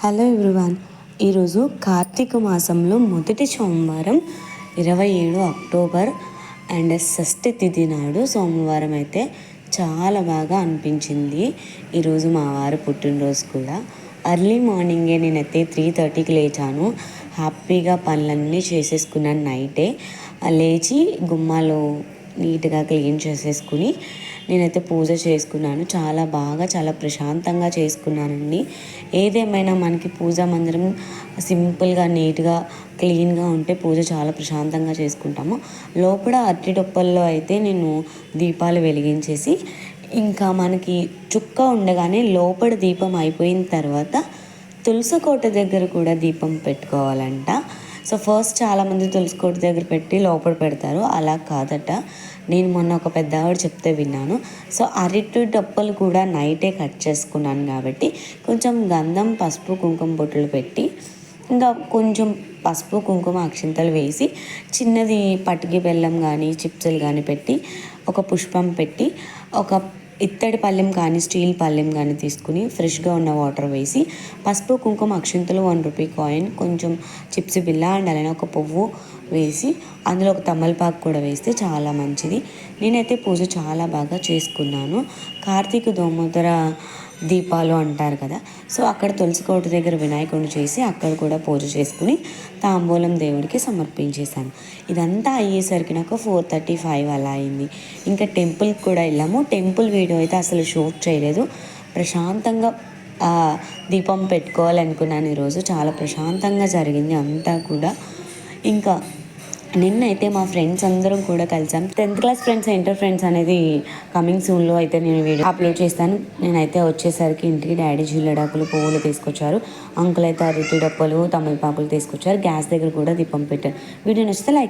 Hello everyone ఈరోజు కార్తీక మాసంలో మొదటి సోమవారం ఇరవై ఏడు అక్టోబర్ అండ్ షష్ఠి తిథి నాడు సోమవారం అయితే చాలా బాగా అనిపించింది. ఈరోజు మా వారు పుట్టినరోజు కూడా. అర్లీ మార్నింగే నేనైతే త్రీ థర్టీకి లేచాను. హ్యాపీగా పనులన్నీ చేసేసుకున్నాను నైటే లేచి గుమ్మాలో నీట్గా క్లీన్ చేసేసుకుని నేనైతే పూజ చేసుకున్నాను. చాలా బాగా చాలా ప్రశాంతంగా చేసుకున్నానండి. ఏదేమైనా మనకి పూజ మందిరం సింపుల్గా నీట్గా క్లీన్గా ఉంటే పూజ చాలా ప్రశాంతంగా చేసుకుంటాము. లోపల అరటి డొప్పల్లో అయితే నేను దీపాలు వెలిగించేసి ఇంకా మనకి చుక్క ఉండగానే లోపల దీపం అయిపోయిన తర్వాత తులసకోట దగ్గర కూడా దీపం పెట్టుకోవాలంట. సో ఫస్ట్ చాలామంది తులసికోటి దగ్గర పెట్టి లోపల పెడతారు. అలా కాదట. నేను మొన్న ఒక పెద్ద ఆవిడ చెప్తే విన్నాను. సో అరటి డప్పలు కూడా నైటే కట్ చేసుకున్నాను కాబట్టి కొంచెం గంధం పసుపు కుంకుమ బొట్టులు పెట్టి ఇంకా కొంచెం పసుపు కుంకుమ అక్షింతలు వేసి చిన్నది పటికి బెల్లం కానీ చిప్సులు కానీ పెట్టి ఒక పుష్పం పెట్టి ఒక ఇత్తడి పళ్ళెం కానీ స్టీల్ పళ్ళెం కానీ తీసుకుని ఫ్రెష్గా ఉన్న వాటర్ వేసి పసుపు కుంకుమ అక్షింతలు వన్ రూపీ కాయిన్ కొంచెం చిప్స్ బిల్ల అండ్ అలానే ఒక పువ్వు వేసి అందులో ఒక తమలపాకు కూడా వేస్తే చాలా మంచిది. నేనైతే పూజ చాలా బాగా చేసుకున్నాను. కార్తీక దోమోదర దీపాలు అంటారు కదా. సో అక్కడ తులసి కోట దగ్గర వినాయకుడిని చేసి అక్కడ కూడా పూజ చేసుకుని తాంబూలం దేవుడికి సమర్పించేశాను. ఇదంతా అయ్యేసరికి నాకు ఫోర్ థర్టీ ఫైవ్ అలా అయింది. ఇంకా టెంపుల్కి కూడా వెళ్ళాము. టెంపుల్ వీడియో అయితే అసలు షూట్ చేయలేదు. ప్రశాంతంగా దీపం పెట్టుకోవాలనుకున్నాను ఈరోజు. చాలా ప్రశాంతంగా జరిగింది అంతా కూడా. ఇంకా నిన్నైతే మా ఫ్రెండ్స్ అందరం కూడా కలిసాం. Tenth class friends inter friends అనేది కమింగ్ సూన్లో అయితే నేను వీడియో అప్లోడ్ చేస్తాను. నేనైతే వచ్చేసరికి ఇంటికి డాడీ జిల్లడాకులు పువ్వులు తీసుకొచ్చారు. అంకుల్ అయితే అరటి డప్పలు తమలపాకులు తీసుకొచ్చారు. గ్యాస్ దగ్గర కూడా దీపం పెట్టారు. వీడియో నచ్చితే లైక్